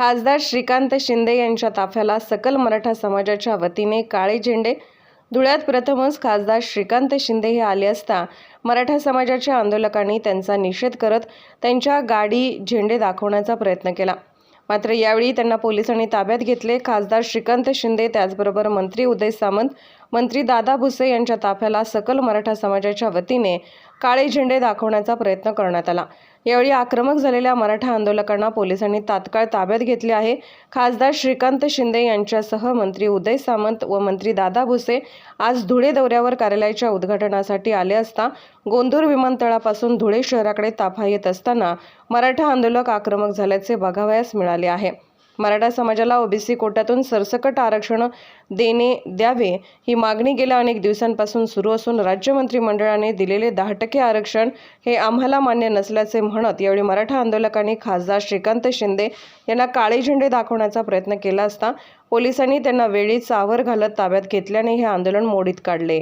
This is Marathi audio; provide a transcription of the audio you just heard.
खासदार श्रीकांत शिंदे यांच्या ताफ्याला सकल मराठा समाजाच्या वतीने काळे झेंडे. धुळ्यात प्रथमच खासदार श्रीकांत शिंदे हे आले असता मराठा समाजाच्या आंदोलकांनी त्यांचा निषेध करत त्यांच्या गाडी झेंडे दाखवण्याचा प्रयत्न केला. मात्र यावेळी त्यांना पोलिसांनी ताब्यात घेतले. खासदार श्रीकांत शिंदे त्याचबरोबर मंत्री उदय सामंत मंत्री दादा भुसे यांच्या ताफ्याला सकल मराठा समाजाच्या वतीने काळे झेंडे दाखवण्याचा प्रयत्न करण्यात आला. यावेळी आक्रमक झालेल्या मराठा आंदोलकांना पोलिसांनी तात्काळ ताब्यात घेतले आहे. खासदार श्रीकांत शिंदे यांच्यासह मंत्री उदय सामंत व मंत्री दादा भुसे आज धुळे दौऱ्यावर कार्यालयाच्या उद्घाटनासाठी आले असता गोंदूर विमानतळापासून धुळे शहराकडे ताफा येत असताना मराठा आंदोलक आक्रमक झाल्याचे बघावयास मिळाले आहे. मराठा समाजाला ओबीसी कोट्यातून सरसकट आरक्षण देणे द्यावे ही मागणी गेल्या अनेक दिवसांपासून सुरू असून राज्य मंत्रिमंडळाने दिलेले दहा टक्के आरक्षण हे आम्हाला मान्य नसल्याचे म्हणत यावेळी मराठा आंदोलकांनी खासदार श्रीकांत शिंदे यांना काळे झेंडे दाखवण्याचा प्रयत्न केला असता पोलिसांनी त्यांना वेळीच सावर घालत ताब्यात घेतल्याने हे आंदोलन मोडीत काढले.